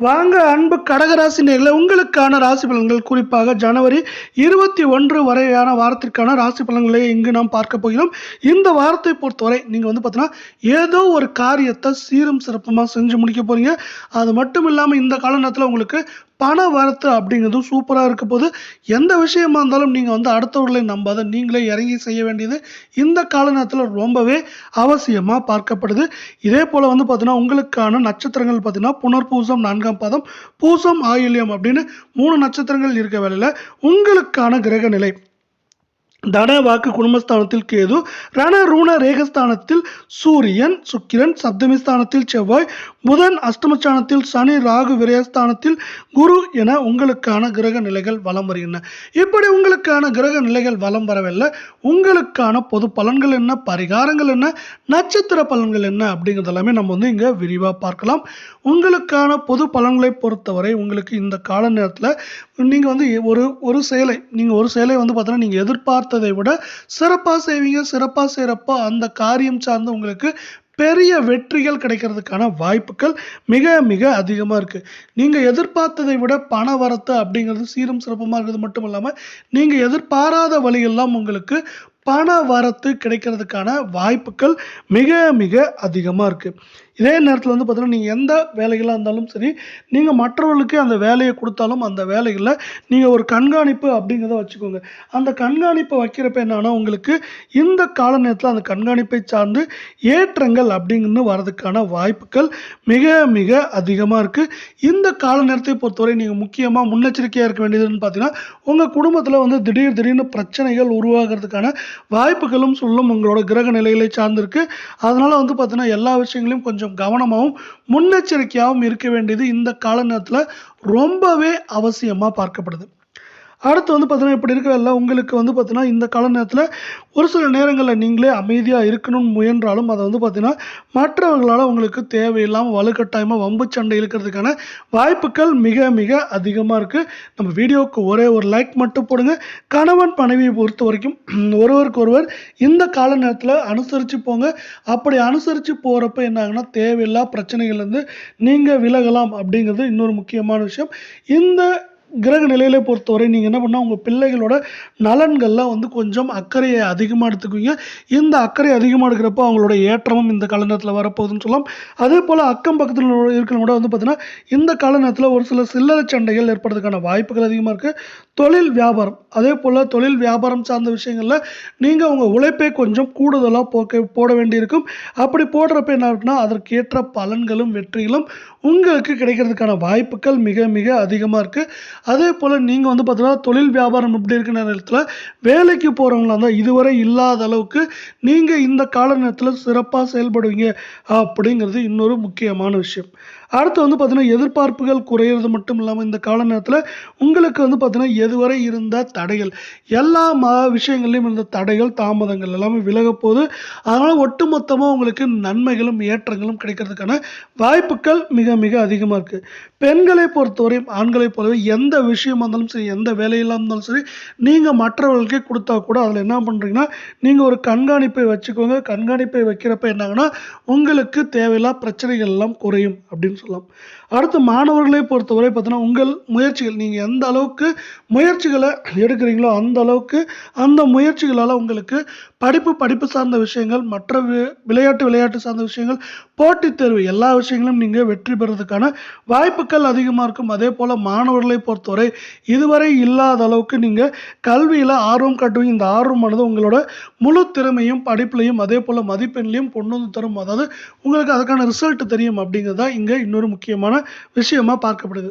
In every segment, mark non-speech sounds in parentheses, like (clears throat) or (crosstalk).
வாங்க அன்பு கடகராசி நேர்களை உங்களுக்கான ராசி பலன்கள். குறிப்பாக ஜனவரி இருபத்தி ஒன்று வரையான வாரத்திற்கான ராசி பலன்களை இங்கு நாம் பார்க்க போகிறோம். இந்த வாரத்தை பொறுத்தவரை நீங்கள் வந்து பார்த்தீங்கன்னா ஏதோ ஒரு காரியத்தை சீரும் சிறப்புமாக செஞ்சு முடிக்க போகிறீங்க அது மட்டும் இல்லாமல் இந்த கால உங்களுக்கு பண வரத்து அப்படிங்கிறதும் சூப்பராக இருக்க போது எந்த விஷயமா இருந்தாலும் நீங்கள் வந்து அடுத்தவர்களை நம்பாத நீங்களே இறங்கி செய்ய வேண்டியது இந்த கால நேரத்தில் ரொம்பவே அவசியமாக பார்க்கப்படுது. இதே போல் வந்து பார்த்தீங்கன்னா உங்களுக்கான நட்சத்திரங்கள் பார்த்தீங்கன்னா புனர்பூசம் நான்காம் பாதம் பூசம் ஆயில்யம் அப்படின்னு மூணு நட்சத்திரங்கள் இருக்க வேலையில் உங்களுக்கான கிரக நிலை தன வாக்கு குடும்பஸ்தானத்தில் கேது ரண ரூண ரேகஸ்தானத்தில் சூரியன் சுக்கிரன் சப்தமிஸ்தானத்தில் செவ்வாய் புதன் அஷ்டமஸ்தானத்தில் சனி ராகு விரயஸ்தானத்தில் குரு என உங்களுக்கான கிரக நிலைகள் வலம் வருகின்றன. இப்படி உங்களுக்கான கிரக நிலைகள் வலம் வரவில்லை உங்களுக்கான பொது பலன்கள் என்ன பரிகாரங்கள் என்ன நட்சத்திர பலன்கள் என்ன அப்படிங்கிறது எல்லாமே நம்ம வந்து இங்கே விரிவாக பார்க்கலாம். உங்களுக்கான பொது பலன்களை பொறுத்தவரை உங்களுக்கு இந்த கால நேரத்தில் நீங்கள் வந்து ஒரு ஒரு செயலை நீங்கள் ஒரு செயலை வந்து பார்த்தோன்னா நீங்கள் எதிர்பார்த்து எதிர்பார்த்ததை விட சிறப்பாக செய்வீங்க சிறப்பாக செய்கிறப்போ அந்த காரியம் சார்ந்து உங்களுக்கு பெரிய வெற்றிகள் கிடைக்கிறதுக்கான வாய்ப்புகள் மிக மிக அதிகமாக இருக்குது நீங்கள் எதிர்பார்த்ததை விட பண வரத்து அப்படிங்கிறது சீரும் சிறப்புமாக இருக்கிறது மட்டும் இல்லாமல் நீங்கள் எதிர்பாராத வழியெல்லாம் உங்களுக்கு பண வரத்து கிடைக்கிறதுக்கான வாய்ப்புகள் மிக மிக அதிகமாக இருக்குது இதே நேரத்தில் வந்து பார்த்தீங்கன்னா நீங்கள் எந்த வேலைகளாக இருந்தாலும் சரி நீங்கள் மற்றவர்களுக்கு அந்த வேலையை கொடுத்தாலும் அந்த வேலைகளில் நீங்கள் ஒரு கண்காணிப்பு அப்படிங்கிறத வச்சுக்கோங்க. அந்த கண்காணிப்பை வைக்கிறப்ப என்னன்னா உங்களுக்கு இந்த கால நேரத்தில் அந்த கண்காணிப்பை சார்ந்து ஏற்றங்கள் அப்படிங்கிறது வரதுக்கான வாய்ப்புகள் மிக மிக அதிகமாக இருக்குது இந்த கால நேரத்தை பொறுத்தவரை நீங்கள் முக்கியமாக முன்னெச்சரிக்கையாக இருக்க வேண்டியதுன்னு பார்த்தீங்கன்னா உங்கள் குடும்பத்தில் வந்து திடீர் திடீர்னு பிரச்சனைகள் உருவாகிறதுக்கான வாய்ப்புகளும் சொல்லும் உங்களோட கிரக நிலைகளை சார்ந்திருக்கு. அதனால் வந்து பார்த்தீங்கன்னா எல்லா விஷயங்களையும் கொஞ்சம் கவனமாகவும் முன்னெச்சரிக்கையாகவும் இருக்க வேண்டியது இந்த கால நேரத்தில் ரொம்பவே அவசியமாக பார்க்கப்படுது. அடுத்து வந்து பார்த்தீங்கன்னா இப்படி இருக்கிறல்ல உங்களுக்கு வந்து பார்த்தீங்கன்னா இந்த கால நேரத்தில் ஒரு சில நேரங்களில் நீங்களே அமைதியாக இருக்கணும்னு முயன்றாலும் அதை வந்து பார்த்தீங்கன்னா மற்றவர்களால் உங்களுக்கு தேவையில்லாமல் வலுக்கட்டாயமாக வம்பு சண்டை இழுக்கிறதுக்கான வாய்ப்புகள் மிக மிக அதிகமாக இருக்குது நம்ம வீடியோவுக்கு ஒரே ஒரு லைக் மட்டும் போடுங்க. கணவன் மனைவியை பொறுத்த வரைக்கும் (clears throat) ஒருவருக்கு ஒருவர் இந்த கால நேரத்தில் அனுசரித்து போங்க. அப்படி அனுசரித்து போகிறப்ப என்ன ஆகுனா தேவையில்லா பிரச்சனைகள்லேருந்து நீங்கள் விலகலாம் அப்படிங்கிறது இன்னொரு முக்கியமான விஷயம். இந்த கிரக நிலையில பொறுத்தவரை நீங்கள் என்ன பண்ணால் உங்கள் பிள்ளைகளோட நலன்கள்லாம் வந்து கொஞ்சம் அக்கறையை அதிகமாக எடுத்துக்குவீங்க. இந்த அக்கறை அதிகமாக எடுக்கிறப்போ அவங்களோட ஏற்றமும் இந்த கால நேரத்தில் வரப்போகுதுன்னு சொல்லலாம். அதே போல் அக்கம் பக்கத்தில் இருக்கிறவங்க வந்து பார்த்தீங்கன்னா இந்த கால நேரத்தில் ஒரு சில சில்லறை சண்டைகள் ஏற்படுறதுக்கான வாய்ப்புகள் அதிகமாக இருக்குது தொழில் வியாபாரம். அதே போல் தொழில் வியாபாரம் சார்ந்த விஷயங்களில் நீங்கள் உங்கள் உழைப்பை கொஞ்சம் கூடுதலாக போக்க போட வேண்டியிருக்கும். அப்படி போடுறப்ப என்ன இருக்குன்னா அதற்கேற்ற பலன்களும் வெற்றிகளும் உங்களுக்கு கிடைக்கிறதுக்கான வாய்ப்புகள் மிக மிக அதிகமாக இருக்குது அதே போல் நீங்கள் வந்து பார்த்தீங்கன்னா தொழில் வியாபாரம் இப்படி இருக்கிற நேரத்தில் வேலைக்கு போகிறவங்களா இருந்தால் இதுவரை இல்லாத அளவுக்கு நீங்கள் இந்த கால நேரத்தில் சிறப்பாக செயல்படுவீங்க அப்படிங்கிறது இன்னொரு முக்கியமான விஷயம். அடுத்து வந்து பார்த்தீங்கன்னா எதிர்பார்ப்புகள் குறையிறது மட்டும் இல்லாமல் இந்த கால நேரத்தில் உங்களுக்கு வந்து பார்த்தீங்கன்னா எதுவரை இருந்த தடைகள்? எல்லா ம விஷயங்கள்லையும் இருந்த தடைகள் தாமதங்கள் எல்லாமே விலக போகுது. அதனால் ஒட்டுமொத்தமாக உங்களுக்கு நன்மைகளும் ஏற்றங்களும் கிடைக்கிறதுக்கான வாய்ப்புகள் மிக மிக அதிகமாக இருக்குது பெண்களை பொறுத்தவரையும் ஆண்களை போலவே எந்த விஷயமா இருந்தாலும் சரி எந்த வேலையெல்லாம் இருந்தாலும் சரி நீங்கள் மற்றவர்களுக்கே கொடுத்தா கூட அதில் என்ன பண்ணுறீங்கன்னா நீங்கள் ஒரு கண்காணிப்பை வச்சுக்கோங்க. கண்காணிப்பை வைக்கிறப்ப என்னாங்கன்னா உங்களுக்கு தேவையில்லா பிரச்சனைகள் எல்லாம் குறையும் அப்படின்னு சொல்லலாம் அடுத்து மாணவர்களை பொறுத்தவரை பார்த்தீங்கன்னா உங்கள் முயற்சிகள் நீங்கள் எந்த அளவுக்கு முயற்சிகளை எடுக்கிறீங்களோ அந்த அளவுக்கு அந்த முயற்சிகளால் உங்களுக்கு படிப்பு படிப்பு சார்ந்த விஷயங்கள் மற்ற வி- விளையாட்டு விளையாட்டு சார்ந்த விஷயங்கள் போட்டித் தேர்வு எல்லா விஷயங்களும் நீங்கள் வெற்றி பெறதுக்கான வாய்ப்புகள் அதிகமாக இருக்கும். அதே போல் மாணவர்களை பொறுத்தவரை இதுவரை இல்லாத அளவுக்கு நீங்கள் கல்வியில் ஆர்வம் காட்டுவீங்க. இந்த ஆர்வமானது உங்களோட முழு திறமையும் படிப்புலையும் அதே போல் மதிப்பெண்லையும் கொண்டு வந்து தரும். அதாவது உங்களுக்கு அதுக்கான ரிசல்ட் தெரியும் அப்படிங்கிறது தான் இங்கே இன்னொரு முக்கியமான விஷயமா பார்க்கப்படுது.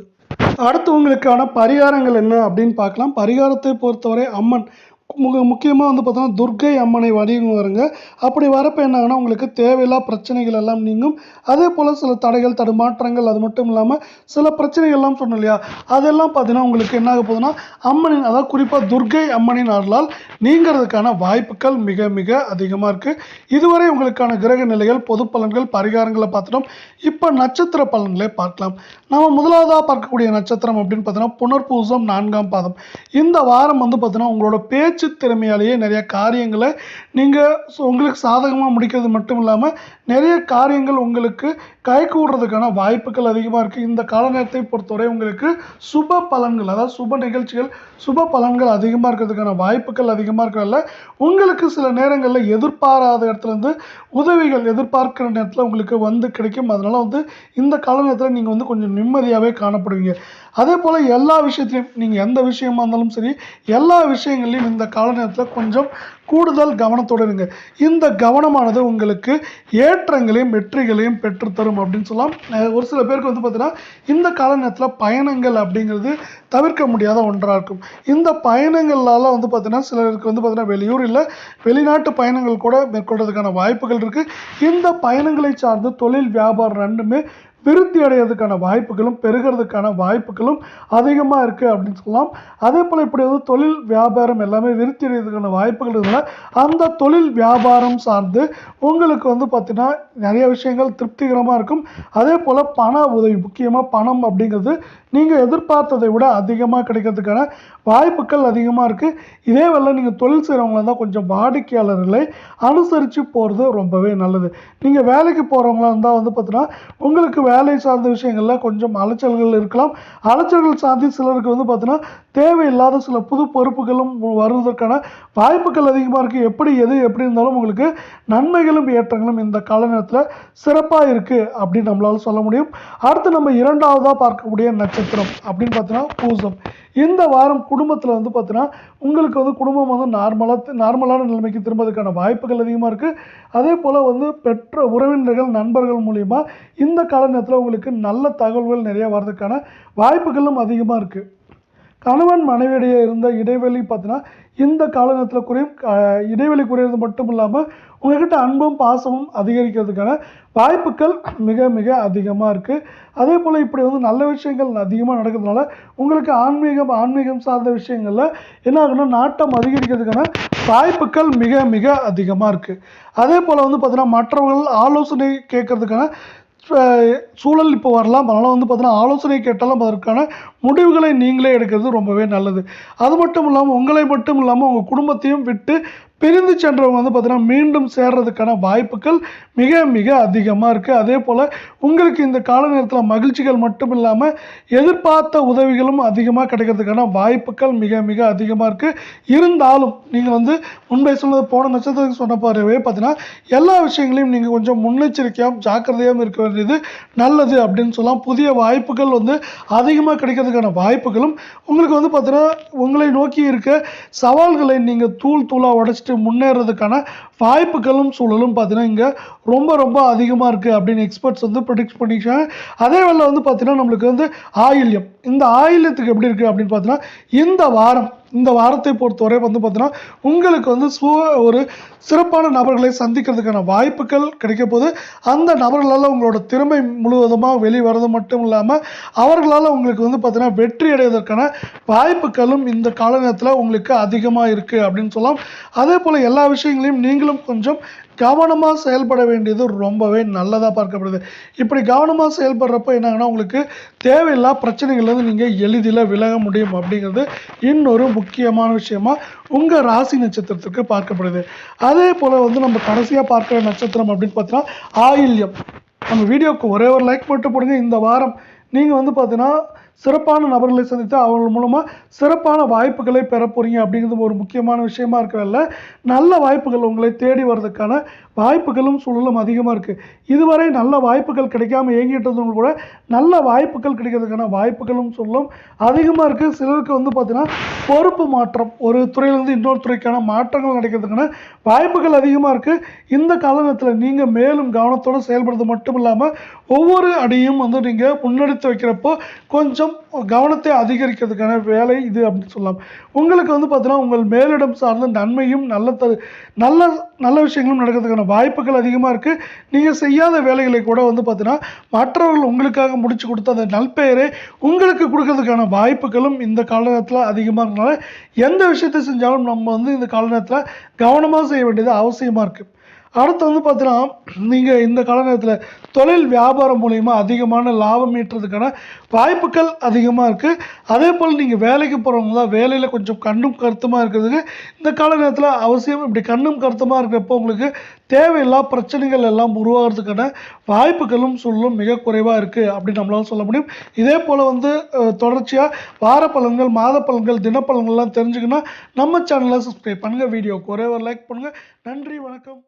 அடுத்து உங்களுக்கான பரிகாரங்கள் என்ன அப்படின்னு பார்க்கலாம். பரிகாரத்தை பொறுத்தவரை அம்மன் முக முக்கியமாக வந்து பார்த்தோன்னா துர்க்கை அம்மனை வணங்குவாருங்க அப்படி வரப்போ என்ன உங்களுக்கு தேவையில்லா பிரச்சனைகள் எல்லாம் நீங்கும். அதே போல் சில தடைகள் தடுமாற்றங்கள் அது மட்டும் இல்லாமல் சில பிரச்சனைகள்லாம் சொன்னோம் இல்லையா? அதெல்லாம் பார்த்தீங்கன்னா உங்களுக்கு என்ன ஆக போகுதுன்னா அம்மனின் அதாவது குறிப்பாக துர்க்கை அம்மனின் அருளால் நீங்கிறதுக்கான வாய்ப்புகள் மிக மிக அதிகமாக இருக்குது இதுவரை உங்களுக்கான கிரக நிலைகள் பொது பலன்கள் பரிகாரங்களை பார்த்துட்டோம். இப்போ நட்சத்திர பலன்களை பார்க்கலாம். நம்ம முதலாவதாக பார்க்கக்கூடிய நட்சத்திரம் அப்படின்னு பார்த்தீங்கன்னா புனர்பூசம் நான்காம் பாதம். இந்த வாரம் வந்து பார்த்தீங்கன்னா உங்களோட பேச்சு திறமையாலேயே நிறைய காரியங்களை நீங்கள் உங்களுக்கு சாதகமாக முடிக்கிறது மட்டும் இல்லாமல் நிறைய காரியங்கள் உங்களுக்கு கை கூடுறதுக்கான வாய்ப்புகள் அதிகமாக இருக்குது இந்த கால நேரத்தை பொறுத்தவரை உங்களுக்கு சுப பலன்கள் அதாவது சுப நிகழ்ச்சிகள் சுப பலன்கள் அதிகமாக இருக்கிறதுக்கான வாய்ப்புகள் அதிகமாக இருக்கிறதால உங்களுக்கு சில நேரங்களில் எதிர்பாராத இடத்துல இருந்து உதவிகள் எதிர்பார்க்கிற நேரத்தில் உங்களுக்கு வந்து கிடைக்கும். அதனால் வந்து இந்த கால நேரத்தில் நீங்கள் வந்து கொஞ்சம் நிம்மதியாகவே காணப்படுவீங்க. அதே போல் எல்லா விஷயத்துலையும் நீங்கள் எந்த விஷயமா இருந்தாலும் சரி எல்லா விஷயங்கள்லையும் இந்த கால நேரத்தில் கொஞ்சம் கூடுதல் கவனத்துடன் இருங்க. இந்த கவனமானது உங்களுக்கு ஏற்றங்களையும் வெற்றிகளையும் பெற்றுத்தரும் அப்படின்னு சொல்லலாம். ஒரு சில பேருக்கு வந்து பார்த்தீங்கன்னா இந்த கால நேரத்தில் பயணங்கள் அப்படிங்கிறது தவிர்க்க முடியாத ஒன்றாக இருக்கும். இந்த பயணங்களால் வந்து பார்த்தீங்கன்னா சிலருக்கு வந்து பார்த்தீங்கன்னா வெளியூர் இல்லை வெளிநாட்டு பயணங்கள் கூட மேற்கொள்றதுக்கான வாய்ப்புகள் இருக்குது இந்த பயணங்களை சார்ந்து தொழில் வியாபாரம் ரெண்டுமே விருத்தி அடைகிறதுக்கான வாய்ப்புகளும் பெருகிறதுக்கான வாய்ப்புகளும் அதிகமாக இருக்குது அப்படின்னு சொல்லலாம். அதே போல் இப்படி வந்து தொழில் வியாபாரம் எல்லாமே விருத்தி அடைகிறதுக்கான வாய்ப்புகள் இருந்தால் அந்த தொழில் வியாபாரம் சார்ந்து உங்களுக்கு வந்து பார்த்திங்கன்னா நிறைய விஷயங்கள் திருப்திகரமாக இருக்கும். அதே போல் பண உதவி முக்கியமாக பணம் அப்படிங்கிறது நீங்கள் எதிர்பார்த்ததை விட அதிகமாக கிடைக்கிறதுக்கான வாய்ப்புகள் அதிகமாக இருக்குது இதே வேலை நீங்கள் தொழில் செய்கிறவங்களா இருந்தால் கொஞ்சம் வாடிக்கையாளர்களை அனுசரித்து போகிறது ரொம்பவே நல்லது. நீங்கள் வேலைக்கு போகிறவங்களா இருந்தால் வந்து பார்த்தீங்கன்னா உங்களுக்கு வேலை சார்ந்த விஷயங்களில் கொஞ்சம் அலைச்சல்கள் இருக்கலாம். அலைச்சல்கள் சார்ந்து சிலருக்கு வந்து பார்த்தீங்கன்னா தேவையில்லாத சில புது பொறுப்புகளும் வருவதற்கான வாய்ப்புகள் அதிகமாக இருக்குது எப்படி எது எப்படி இருந்தாலும் உங்களுக்கு நன்மைகளும் ஏற்றங்களும் இந்த கால நேரத்தில் சிறப்பாக இருக்குது அப்படின்னு நம்மளால் சொல்ல முடியும். அடுத்து நம்ம இரண்டாவதாக பார்க்கக்கூடிய நட்சத்திரம் அப்படின்னு பார்த்தீங்கன்னா பூசம். இந்த வாரம் குடும்பத்தில் வந்து பார்த்தீங்கன்னா உங்களுக்கு வந்து குடும்பம் வந்து நார்மலாக நார்மலான நிலைமைக்கு திரும்புறதுக்கான வாய்ப்புகள் அதிகமாக இருக்குது அதே போல் வந்து பெற்ற உறவினர்கள் நண்பர்கள் மூலிமா இந்த கால நேரத்தில் உங்களுக்கு நல்ல தகவல்கள் நிறைய வர்றதுக்கான வாய்ப்புகளும் அதிகமாக இருக்குது கணவன் மனைவியிடையே இருந்த இடைவெளி பார்த்தீங்கன்னா இந்த காலகட்டத்தில் குறையும் இடைவெளி குறையிறது மட்டும் இல்லாமல் உங்கள்கிட்ட அன்பும் பாசமும் அதிகரிக்கிறதுக்கான வாய்ப்புகள் மிக மிக அதிகமாக இருக்குது அதே போல் இப்படி வந்து நல்ல விஷயங்கள் அதிகமாக நடக்கிறதுனால உங்களுக்கு ஆன்மீகம் ஆன்மீகம் சார்ந்த விஷயங்களில் என்ன ஆகுன்னா நாட்டம் அதிகரிக்கிறதுக்கான வாய்ப்புகள் மிக மிக அதிகமாக இருக்குது அதே போல் வந்து பார்த்திங்கன்னா மற்றவர்கள் ஆலோசனை கேட்கறதுக்கான சூழல் இப்போ வரலாம். அதனால் வந்து பார்த்தீங்கன்னா ஆலோசனை கேட்டாலும் அதற்கான முடிவுகளை நீங்களே எடுக்கிறது ரொம்பவே நல்லது. அது மட்டும் இல்லாமல் உங்களை மட்டும் இல்லாமல் உங்கள் குடும்பத்தையும் விட்டு பிரிந்து சென்றவங்க வந்து பார்த்தீங்கன்னா மீண்டும் சேர்றதுக்கான வாய்ப்புகள் மிக மிக அதிகமாக இருக்குது அதே போல் உங்களுக்கு இந்த கால நேரத்தில் மகிழ்ச்சிகள் மட்டும் இல்லாமல் எதிர்பார்த்த உதவிகளும் அதிகமாக கிடைக்கிறதுக்கான வாய்ப்புகள் மிக மிக அதிகமாக இருக்குது இருந்தாலும் நீங்கள் வந்து முன்பே சொன்னது போன நட்சத்திரத்துக்கு சொன்ன பாருவே பார்த்தீங்கன்னா எல்லா விஷயங்களையும் நீங்கள் கொஞ்சம் முன்னெச்சரிக்கையாகவும் ஜாக்கிரதையாகவும் இருக்க வேண்டியது நல்லது அப்படின்னு சொல்லலாம். புதிய வாய்ப்புகள் வந்து அதிகமாக கிடைக்கிறதுக்கான வாய்ப்புகளும் உங்களுக்கு வந்து பார்த்தீங்கன்னா உங்களை நோக்கி இருக்க சவால்களை நீங்கள் தூள் தூளாக உடச்சிட்டு முன்னேறதுக்கான வாய்ப்புகளும் சூழலும் பார்த்தீங்கன்னா இங்கே ரொம்ப ரொம்ப அதிகமாக இருக்குது அப்படின்னு எக்ஸ்பர்ட்ஸ் வந்து ப்ரொடிக்ட் பண்ணிக்கிறாங்க. அதே வேளை வந்து பார்த்தீங்கன்னா நம்மளுக்கு வந்து ஆயில்யம். இந்த ஆயில்யத்துக்கு எப்படி இருக்குது அப்படின்னு பார்த்தீங்கன்னா இந்த வாரம் இந்த வாரத்தை பொறுத்தவரை வந்து பார்த்தீங்கன்னா உங்களுக்கு வந்து சு ஒரு சிறப்பான நபர்களை சந்திக்கிறதுக்கான வாய்ப்புகள் கிடைக்க போது அந்த நபர்களால் உங்களோட திறமை முழுவதுமாக வெளிவரது மட்டும் இல்லாமல் அவர்களால் உங்களுக்கு வந்து பார்த்தீங்கன்னா வெற்றி அடைவதற்கான வாய்ப்புகளும் இந்த கால நேரத்தில் உங்களுக்கு அதிகமாக இருக்குது அப்படின்னு சொல்லலாம். அதே போல் எல்லா விஷயங்களையும் நீங்களும் கொஞ்சம் கவனமாக செயல்பட வேண்டியது ரொம்பவே நல்லதாக பார்க்கப்படுது. இப்படி கவனமாக செயல்படுறப்போ என்னாங்கன்னா உங்களுக்கு தேவையில்லா பிரச்சனைகள்லேருந்து நீங்கள் எளிதில் விலக முடியும் அப்படிங்கிறது இன்னொரு முக்கியமான விஷயமா உங்கள் ராசி நட்சத்திரத்துக்கு பார்க்கப்படுது. அதே போல் வந்து நம்ம கடைசியாக பார்க்குற நட்சத்திரம் அப்படின்னு பார்த்தீங்கன்னா ஆயில்யம். நம்ம வீடியோவுக்கு ஒரே ஒரு லைக் மட்டும் போடுங்க. இந்த வாரம் நீங்கள் வந்து பார்த்தீங்கன்னா சிறப்பான நபர்களை சந்தித்து அவர்கள் மூலமாக சிறப்பான வாய்ப்புகளை பெற போகிறீங்க அப்படிங்கிறது ஒரு முக்கியமான விஷயமா இருக்கிறதில்ல நல்ல வாய்ப்புகள் உங்களை தேடி வர்றதுக்கான வாய்ப்புகளும் சூழலும் அதிகமாக இருக்குது இதுவரை நல்ல வாய்ப்புகள் கிடைக்காம ஏங்கிட்டு இருந்தவங்க கூட நல்ல வாய்ப்புகள் கிடைக்கிறதுக்கான வாய்ப்புகளும் சூழலும் அதிகமாக இருக்குது சிலருக்கு வந்து பார்த்திங்கன்னா பொறுப்பு மாற்றம் ஒரு துறையிலேருந்து இன்னொரு துறைக்கான மாற்றங்கள் நடக்கிறதுக்கான வாய்ப்புகள் அதிகமாக இருக்குது இந்த காலகட்டத்தில் நீங்கள் மேலும் கவனத்தோடு செயல்படுறது மட்டும் இல்லாமல் ஒவ்வொரு அடியும் வந்து நீங்கள் முன்னெடுத்து வைக்கிறப்போ கொஞ்சம் கவனத்தை அதிகரிக்கிறதுக்கான வேலை இது அப்படின்னு சொல்லலாம். உங்களுக்கு வந்து பார்த்தீங்கன்னா உங்கள் மேலிடம் சார்ந்த நன்மையும் நல்ல த நல்ல நல்ல விஷயங்களும் நடக்கிறதுக்கான வாய்ப்புகள் அதிகமாக இருக்குது நீங்கள் செய்யாத வேலைகளை கூட வந்து பார்த்தீங்கன்னா மற்றவர்கள் உங்களுக்காக முடிச்சு கொடுத்த அந்த நல்பெயரை உங்களுக்கு கொடுக்கறதுக்கான வாய்ப்புகளும் இந்த காலகட்டத்தில் அதிகமாக இருக்கனால எந்த விஷயத்தை செஞ்சாலும் நம்ம வந்து இந்த காலகட்டத்தில் கவனமாக செய்ய வேண்டியது அவசியமாக இருக்குது அடுத்து வந்து பார்த்தீங்கன்னா நீங்கள் இந்த கால நேரத்தில் தொழில் வியாபாரம் மூலயமா அதிகமான லாபம் ஈட்டுறதுக்கான வாய்ப்புகள் அதிகமாக இருக்குது அதே போல் நீங்கள் வேலைக்கு போகிறவங்க தான் வேலையில் கொஞ்சம் கண்ணும் கருத்துமாக இருக்கிறதுக்கு இந்த கால நேரத்தில் அவசியம் இப்படி கண்ணும் கருத்துமாக இருக்கிறப்போ உங்களுக்கு தேவையில்லா பிரச்சனைகள் எல்லாம் உருவாகிறதுக்கான வாய்ப்புகளும் சூழலும் மிக குறைவாக இருக்குது அப்படின்னு நம்மளால் சொல்ல முடியும். இதே போல் வந்து தொடர்ச்சியாக வார பலன்கள் மாத பலன்கள் தினப்பலன்கள்லாம் தெரிஞ்சுக்கணும் நம்ம சேனலை சப்ஸ்கிரைப் பண்ணுங்கள் வீடியோக்கு ஒரே ஒரு லைக் பண்ணுங்கள் நன்றி வணக்கம்.